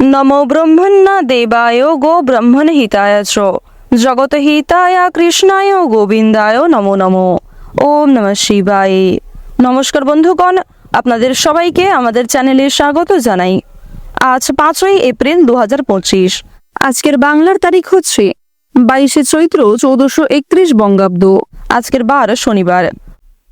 নমো ব্রহ্মণ্য দেবায় গো ব্রহ্মণ হিতায় চ জগত হিতায় কৃষ্ণায় গোবিন্দায় নমো নমো ওম নম শিবায় নমস্কার বন্ধুগণ আপনাদের সবাইকে আমাদের চ্যানেলে স্বাগত জানাই। আজ পাঁচই এপ্রিল দু হাজার পঁচিশ। আজকের বাংলার তারিখ হচ্ছে বাইশে চৈত্র চৌদ্দশো একত্রিশ বঙ্গাব্দ। আজকের বার শনিবার।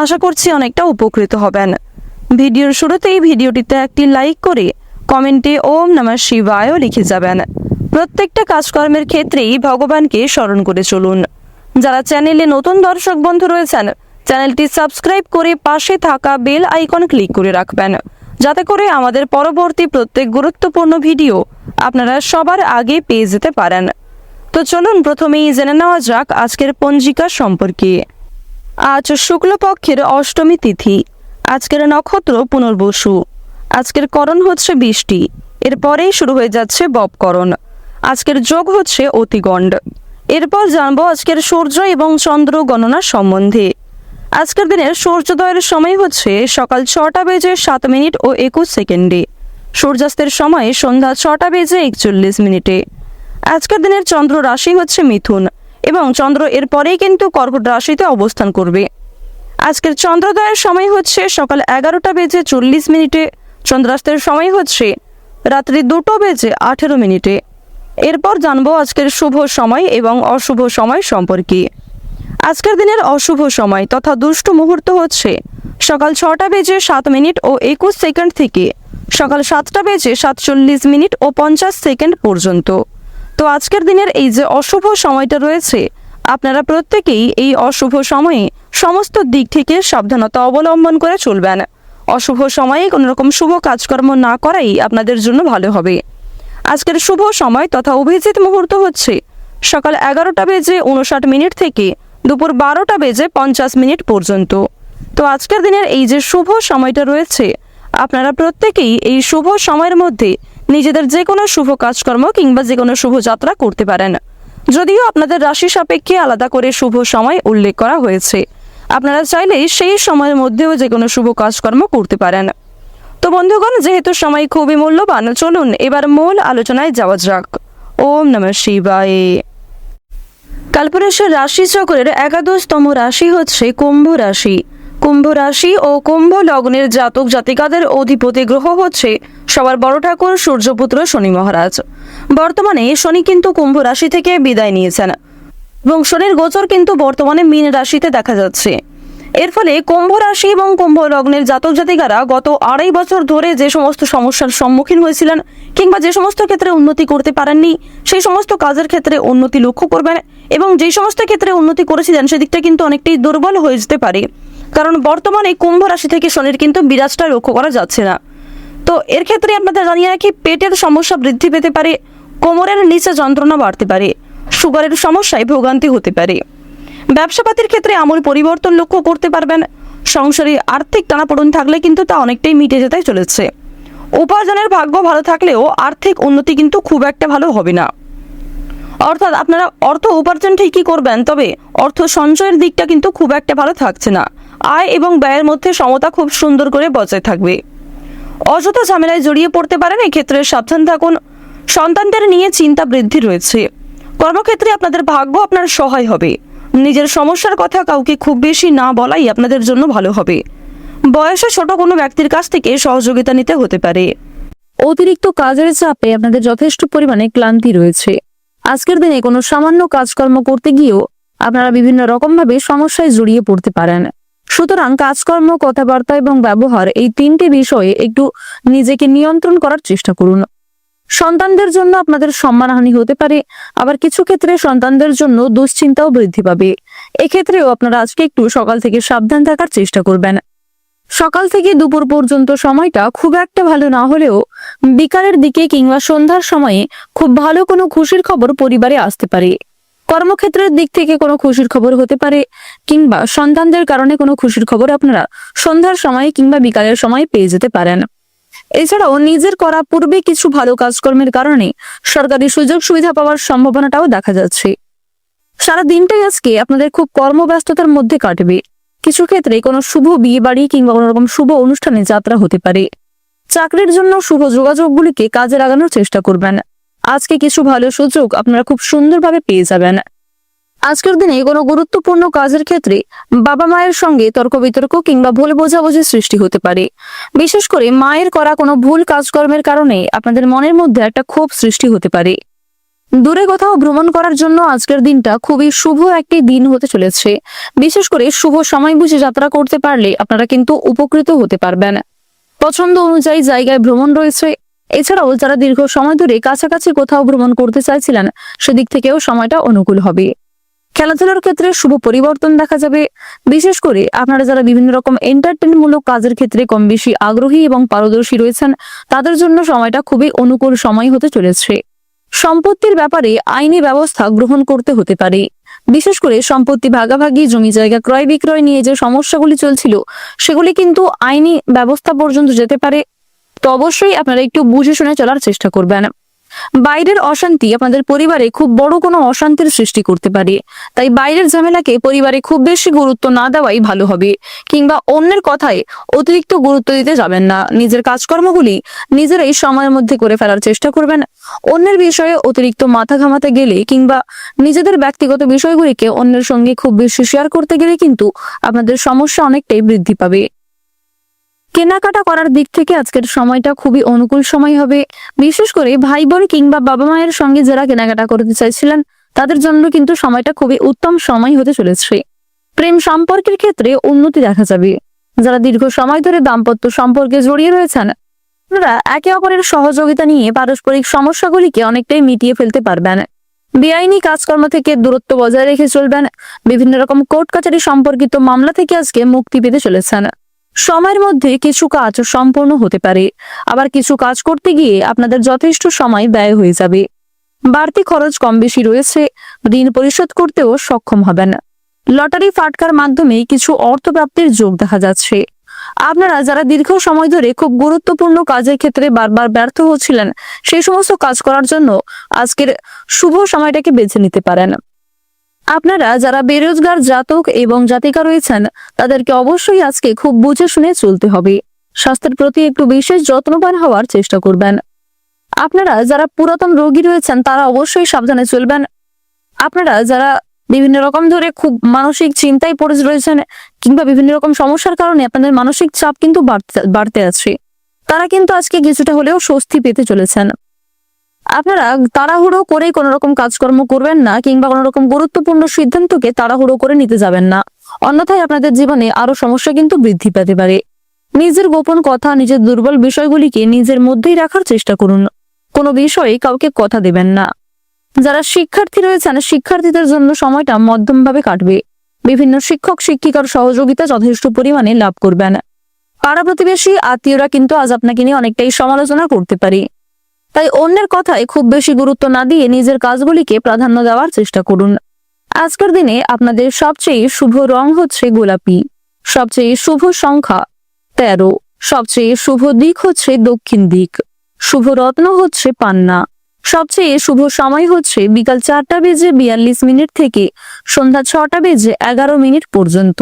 আশা করছি অনেকটা উপকৃত হবেন। ভিডিওর শুরুতেই ভিডিওটিতে একটি লাইক করে কমেন্টে ওম নমঃ শিবায়ও লিখে যাবেন। প্রত্যেকটা কাজকর্মের ক্ষেত্রেই ভগবানকে স্মরণ করে চলুন। যারা চ্যানেলে নতুন দর্শক বন্ধু রয়েছেন, চ্যানেলটি সাবস্ক্রাইব করে পাশে থাকা বেল আইকন ক্লিক করে রাখবেন। যাতে করে আমাদের পরবর্তী প্রত্যেক গুরুত্বপূর্ণ ভিডিও আপনারা সবার আগে পেয়ে যেতে পারেন। তো চলুন প্রথমেই জেনে নেওয়া যাক আজকের পঞ্জিকা সম্পর্কে। আজ শুক্লপক্ষের অষ্টমী তিথি। আজকের নক্ষত্র পুনর্বসু। আজকের করণ হচ্ছে বৃষ্টি। এরপরেই শুরু হয়ে যাচ্ছে বপকরণ আজকের যোগ হচ্ছে অতিগণ্ড। এরপর জানব আজকের সূর্য এবং চন্দ্র গণনা সম্বন্ধে। আজকের দিনের সূর্যোদয়ের সময় হচ্ছে সকাল ছটা বেজে সাত মিনিট ও একুশ সেকেন্ডে। সূর্যাস্তের সময় সন্ধ্যা ছটা বেজে একচল্লিশ মিনিটে। আজকের দিনের চন্দ্র রাশি হচ্ছে মিথুন। এবং চন্দ্র এরপরেই কিন্তু কর্কট রাশিতে অবস্থান করবে। আজকের চন্দ্রোদয়ের সময় হচ্ছে সকাল এগারোটা বেজে চল্লিশ মিনিটে, চন্দ্রাস্তের সময় হচ্ছে রাত্রি দুটো বেজে আঠেরো মিনিটে। এরপর জানব আজকের শুভ সময় এবং অশুভ সময় সম্পর্কে। আজকের দিনের অশুভ সময় তথা দুষ্ট মুহূর্ত হচ্ছে সকাল ছটা বেজে সাত মিনিট ও একুশ সেকেন্ড থেকে সকাল সাতটা বেজে সাতচল্লিশ মিনিট ও পঞ্চাশ সেকেন্ড পর্যন্ত। তো আজকের দিনের এই যে অশুভ সময়টা রয়েছে, আপনারা প্রত্যেকেই এই অশুভ সময়ে সমস্ত দিক থেকে সাবধানতা অবলম্বন করে চলবেন। অশুভ সময়ে কোনো রকম শুভ কাজকর্ম না করাই আপনাদের জন্য ভালো হবে। আজকের শুভ সময় তথা অভিজিৎ মুহূর্ত হচ্ছে সকাল এগারোটা বেজে উনষাট মিনিট থেকে দুপুর বারোটা বেজে পঞ্চাশ মিনিট পর্যন্ত। তো আজকের দিনের এই যে শুভ সময়টা রয়েছে, আপনারা প্রত্যেকেই এই শুভ সময়ের মধ্যে নিজেদের যে কোনো শুভ কাজকর্ম কিংবা যে কোনো শুভ যাত্রা করতে পারেন। যদিও আপনাদের রাশি সাপেক্ষে আলাদা করে শুভ সময় উল্লেখ করা হয়েছে। আপনারা চাইলেই সেই সময়ের মধ্যেও যে কোনো শুভ কাজকর্ম করতে পারেন। তো বন্ধুগণ, যেহেতু সময় খুবই মূল্যবান, চলুন এবার মূল আলোচনায় যাওয়া যাক। ওম নমঃ শিবায়। কালপুরুষের রাশি চক্রের একাদশতম রাশি হচ্ছে কুম্ভ রাশি। কুম্ভ রাশি ও কুম্ভ লগ্নের জাতক জাতিকাদের অধিপতি গ্রহ হচ্ছে সবার বড় ঠাকুর সূর্যপুত্র শনি মহারাজ। বর্তমানে শনি কিন্তু কুম্ভ রাশি থেকে বিদায় নিয়েছেন এবং শনির গোচর কিন্তু বর্তমানে মীন রাশিতে দেখা যাচ্ছে। এর ফলে কুম্ভ রাশি এবং কুম্ভ লগ্নের জাতক জাতিকারা গত আড়াই বছর ধরে যে সমস্ত সমস্যার সম্মুখীন হয়েছিলেন কিংবা যে সমস্ত ক্ষেত্রে উন্নতি করতে পারেননি, সেই সমস্ত কাজের ক্ষেত্রে উন্নতি লক্ষ্য করবেন এবং যে সমস্ত ক্ষেত্রে উন্নতি করেছিলেন, সেদিকটা কিন্তু অনেকটাই দুর্বল হয়ে যেতে পারে। কারণ বর্তমানে কুম্ভ রাশি থেকে শনির কিন্তু বিরাজটা লক্ষ্য করা যাচ্ছে না। তো এর ক্ষেত্রে আপনাদের জানিয়ে রাখি, পেটের সমস্যা বৃদ্ধি পেতে পারে, কোমরের নিচে যন্ত্রণা বাড়তে পারে, সুগারের সমস্যায় ভোগান্তি হতে পারে। ব্যবসাপাতির ক্ষেত্রে আমূল পরিবর্তন লক্ষ্য করতে পারবেন। সংসারে আর্থিক টানাপোড়ন থাকলে কিন্তু তা অনেকটাই মিটে যেতে চলেছে। উপার্জনের ভাগ্য ভালো থাকলেও আর্থিক উন্নতি কিন্তু খুব একটা ভালো হবে না। অর্থাৎ আপনারা অর্থ উপার্জন ঠিকই করবেন, তবে অর্থ সঞ্চয়ের দিকটা কিন্তু খুব একটা ভালো থাকছে না। আয় এবং ব্যয়ের মধ্যে সমতা খুব সুন্দর করে বজায় থাকবে। অযথা ঝামেলায় জড়িয়ে পড়তে পারেন, এক্ষেত্রে সাবধান থাকুন। সন্তানদের নিয়ে চিন্তা বৃদ্ধি রয়েছে। কর্মক্ষেত্রে আপনাদের ভাগ্য আপনার সহায় হবে। নিজের সমস্যার কথা কাউকে খুব বেশি না বলাই আপনাদের জন্য ভালো হবে। বয়সে ছোট কোনো ব্যক্তির কাছ থেকে সহযোগিতা নিতে হতে পারে। অতিরিক্ত কাজের চাপে আপনাদের যথেষ্ট পরিমাণে ক্লান্তি রয়েছে। আজকের দিনে কোনো সামান্য কাজকর্ম করতে গিয়েও আপনারা বিভিন্ন রকমভাবে সমস্যায় জড়িয়ে পড়তে পারেন। সুতরাং কাজকর্ম, কথাবার্তা এবং ব্যবহার এই তিনটি বিষয়ে একটু নিজেকে নিয়ন্ত্রণ করার চেষ্টা করুন। সন্তানদের জন্য আপনাদের সম্মানহানি হতে পারে, আবার কিছু ক্ষেত্রে সন্তানদের জন্য দুশ্চিন্তাও বৃদ্ধি পাবে। এক্ষেত্রেও আপনারা আজকে একটু সকাল থেকে সাবধান থাকার চেষ্টা করবেন। সকাল থেকে দুপুর পর্যন্ত সময়টা খুব একটা ভালো না হলেও বিকালের দিকে কিংবা সন্ধ্যার সময়ে খুব ভালো কোনো খুশির খবর পরিবারে আসতে পারে। কর্মক্ষেত্রের দিক থেকে কোনো খুশির খবর হতে পারে কিংবা সন্তানদের কারণে কোনো খুশির খবর আপনারা সন্ধ্যার সময় কিংবা বিকালের সময় পেয়ে যেতে পারেন। এছাড়াও নিজের করা পূর্বে কিছু ভালো কাজকর্মের কারণে সরকারি সুযোগ সুবিধা পাওয়ার সম্ভাবনাটাও দেখা যাচ্ছে। সারা দিনটাই আজকে আপনাদের খুব কর্মব্যস্ততার মধ্যে কাটবে। কিছু ক্ষেত্রে কোনো শুভ বিয়ে বাড়ি কিংবা কোনো রকম শুভ অনুষ্ঠানে যাত্রা হতে পারে। চাকরির জন্য শুভ যোগাযোগগুলিকে কাজে লাগানোর চেষ্টা করবেন। আজকে কিছু ভালো সুযোগ আপনারা খুব সুন্দরভাবে পেয়ে যাবেন। আজকের দিনে কোনো গুরুত্বপূর্ণ কাজের ক্ষেত্রে বাবা মায়ের সঙ্গে তর্ক বিতর্ক কিংবা ভুল বোঝাবুঝি সৃষ্টি হতে পারে। বিশেষ করে মায়ের করা কোনো ভুল কাজকর্মের কারণে আপনাদের মনের মধ্যে একটা ক্ষোভ সৃষ্টি হতে পারে। দূরে কোথাও ভ্রমণ করার জন্য আজকের দিনটা খুবই শুভ একটি দিন হতে চলেছে। বিশেষ করে শুভ সময় বুঝে যাত্রা করতে পারলে আপনারা কিন্তু উপকৃত হতে পারবেন। পছন্দ অনুযায়ী জায়গায় ভ্রমণ রয়েছে। এছাড়াও যারা দীর্ঘ সময় ধরে কাছাকাছি কোথাও ভ্রমণ করতে চাইছিলেন, সেদিক থেকেও সময়টা অনুকূল হবে। খেলাধুলার ক্ষেত্রে শুভ পরিবর্তন দেখা যাবে। বিশেষ করে আপনারা যারা বিভিন্ন রকম এন্টারটেনমূলক কাজের ক্ষেত্রে কম বেশি আগ্রহী এবং পারদর্শী রয়েছেন, তাদের জন্য সময়টা খুবই অনুকূল সময় হতে চলেছে। সম্পত্তির ব্যাপারে আইনি ব্যবস্থা গ্রহণ করতে হতে পারে। বিশেষ করে সম্পত্তি ভাগাভাগি, জমি জায়গা ক্রয় বিক্রয় নিয়ে যে সমস্যাগুলি চলছিল, সেগুলি কিন্তু আইনি ব্যবস্থা পর্যন্ত যেতে পারে। তো অবশ্যই আপনারা একটু বুঝে শুনে চলার চেষ্টা করবেন। বাইরের অশান্তি আপনাদের পরিবারে খুব বড় কোনো অশান্তির সৃষ্টি করতে পারে। তাই বাইরের ঝামেলাকে পরিবারে খুব বেশি গুরুত্ব না দেওয়াই ভালো হবে। কিংবা অন্যের কথায় অতিরিক্ত গুরুত্ব দিতে যাবেন না। নিজের কাজকর্মগুলি নিজেরাই সময়ের মধ্যে করে ফেলার চেষ্টা করবেন। অন্যের বিষয়ে অতিরিক্ত মাথা ঘামাতে গেলে কিংবা নিজেদের ব্যক্তিগত বিষয়গুলিকে অন্যের সঙ্গে খুব বেশি শেয়ার করতে গেলে কিন্তু আপনাদের সমস্যা অনেকটাই বৃদ্ধি পাবে। কেনাকাটা করার দিক থেকে আজকের সময়টা খুবই অনুকূল সময় হবে। বিশেষ করে ভাই বোন কিংবা বাবা মায়ের সঙ্গে যারা কেনাকাটা করতে চাইছিলেন, তাদের জন্য কিন্তু সময়টা খুবই উত্তম সময় হতে চলেছে। প্রেম সম্পর্কের ক্ষেত্রে উন্নতি দেখা যাবে। যারা দীর্ঘ সময় ধরে দাম্পত্য সম্পর্কে জড়িয়ে রয়েছেন আপনারা একে অপরের সহযোগিতা নিয়ে পারস্পরিক সমস্যাগুলিকে অনেকটাই মিটিয়ে ফেলতে পারবেন। বেআইনি কাজকর্ম থেকে দূরত্ব বজায় রেখে চলবেন। বিভিন্ন রকম কোর্ট কাচারি সম্পর্কিত মামলা থেকে আজকে মুক্তি পেতে চলেছেন। সময়ের মধ্যে কিছু কাজ সম্পূর্ণ হতে পারে। আবার কিছু কাজ করতে গিয়ে আপনাদের যথেষ্ট সময় ব্যয় হয়ে যাবে। বাড়তি খরচ কম বেশি রয়েছে। ঋণ পরিশোধ করতেও সক্ষম হবেন। লটারি ফাটকার মাধ্যমে কিছু অর্থ প্রাপ্তির যোগ দেখা যাচ্ছে। আপনারা যারা দীর্ঘ সময় ধরে খুব গুরুত্বপূর্ণ কাজের ক্ষেত্রে বারবার ব্যর্থ হচ্ছিলেন, সেই সমস্ত কাজ করার জন্য আজকের শুভ সময়টাকে বেছে নিতে পারেন। আপনারা যারা বেরোজগার, জাতক এবং জাতিকা রয়েছেন, তাদেরকে অবশ্যই আজকে খুব বুঝে শুনে চলতে হবে। স্বাস্থ্যের প্রতি একটু বিশেষ যত্নবান হওয়ার চেষ্টা করবেন। আপনারা যারা পুরাতন রোগী রয়েছেন, তারা অবশ্যই সাবধানে চলবেন। আপনারা যারা বিভিন্ন রকম ধরে খুব মানসিক চিন্তায় পড়ে রয়েছেন, কিংবা বিভিন্ন রকম সমস্যার কারণে আপনাদের মানসিক চাপ কিন্তু বাড়তে আছে। তারা কিন্তু আজকে কিছুটা হলেও স্বস্তি পেতে চলেছেন। আপনারা তাড়াহুড়ো করে কোনো রকম কাজকর্ম করবেন না কিংবা কোনো রকম গুরুত্বপূর্ণ সিদ্ধান্তকে তাড়াহুড়ো করে নিতে যাবেন না। অন্যথায় আপনাদের জীবনে আরও সমস্যা কিন্তু বৃদ্ধি পেতে পারে। নিজের গোপন কথা, নিজের দুর্বল বিষয়গুলিকে নিজের মধ্যেই রাখার চেষ্টা করুন। কোনো বিষয়ে কাউকে কথা দেবেন না। যারা শিক্ষার্থী রয়েছেন, শিক্ষার্থীদের জন্য সময়টা মধ্যমভাবে কাটবে। বিভিন্ন শিক্ষক, শিক্ষিকার সহযোগিতা যথেষ্ট পরিমাণে লাভ করবেন। পাড়া প্রতিবেশী, আত্মীয়রা কিন্তু আজ আপনাকে নিয়ে অনেকটাই সমালোচনা করতে পারে। তাই অন্যের কথায় খুব বেশি গুরুত্ব না দিয়ে নিজের কাজগুলিকে প্রাধান্য দেওয়ার চেষ্টা করুন। আজকের দিনে আপনাদের সবচেয়ে শুভ রং হচ্ছে গোলাপি, সবচেয়ে শুভ সংখ্যা তেরো, সবচেয়ে শুভ দিক হচ্ছে দক্ষিণ দিক, শুভ রত্ন হচ্ছে পান্না, সবচেয়ে শুভ সময় হচ্ছে বিকাল চারটা বেজে বিয়াল্লিশ মিনিট থেকে সন্ধ্যা ছটা বেজে এগারো মিনিট পর্যন্ত।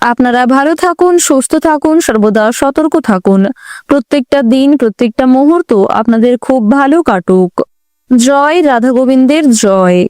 আপনারা ভালো থাকুন, সুস্থ থাকুন, সর্বদা সতর্ক থাকুন। প্রত্যেকটা দিন, প্রত্যেকটা মুহূর্ত আপনাদের খুব ভালো কাটুক। জয় রাধা গোবিন্দের, জয়।